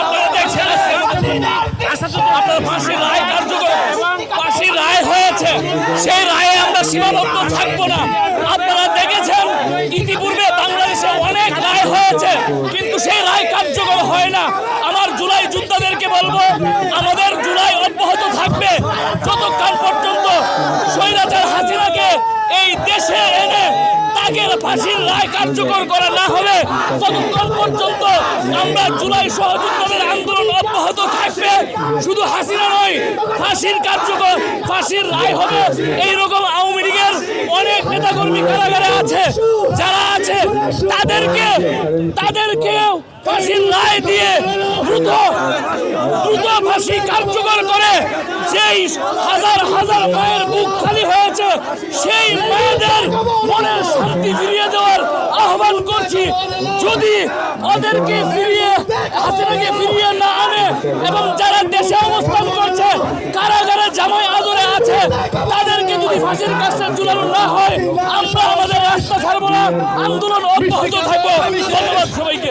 আপনারা দেখছেন আপনার ফাঁসির রায় কার্যকর। ফাঁসির রায় হয়েছে। সেই রায়ে আমরা সীমাবদ্ধ থাকব না। আপনারা দেখেছেন ইতিপূর্বে বাংলাদেশে অনেক রায় হয়েছে কিন্তু সেই রায় কার্যকর হয় না। আমার জুলাই যোদ্ধাদেরকে বলব আমাদের জুলাই অব্যাহত থাকবে। যতক্ষণ পর্যন্ত স্বৈরাচার হাসিনাকে এই দেশে এনে তাকে ফাঁসির রায় কার্যকর করা না হবে ততক্ষণ আমরা জুলাই সহযোদ্ধাদের আন্দোলন অব্যাহত থাকবে। শুধু হাসিনা নয়, ফাঁসির কার্যকর, ফাঁসির রায় হবে। এইরকম আওয়ামী লীগের অনেক নেতাকর্মী কারাগারে আছে, যারা আছে, তাদেরকে তাদেরকে ফাঁসির রায় দিয়ে দ্রুত দ্রুত ফাঁসি কার্যকর করে। সেই হাজার হাজার মায়ের বুক খালি হয়েছে, সেই মায়েদের মনের করছি। যদি ওদেরকে ফিরিয়ে, হাসিনাকে ফিরিয়ে না আনে এবং যারা দেশে অবস্থান করছে, কারাগারে জামাই আদরে আছে, তাদেরকে যদি ফাঁসির কাছে ঝুলানো না হয়, আমরা আমাদের রাস্তা ছাড়বো না, আন্দোলন অব্যাহত থাকব। ধন্যবাদ সবাইকে।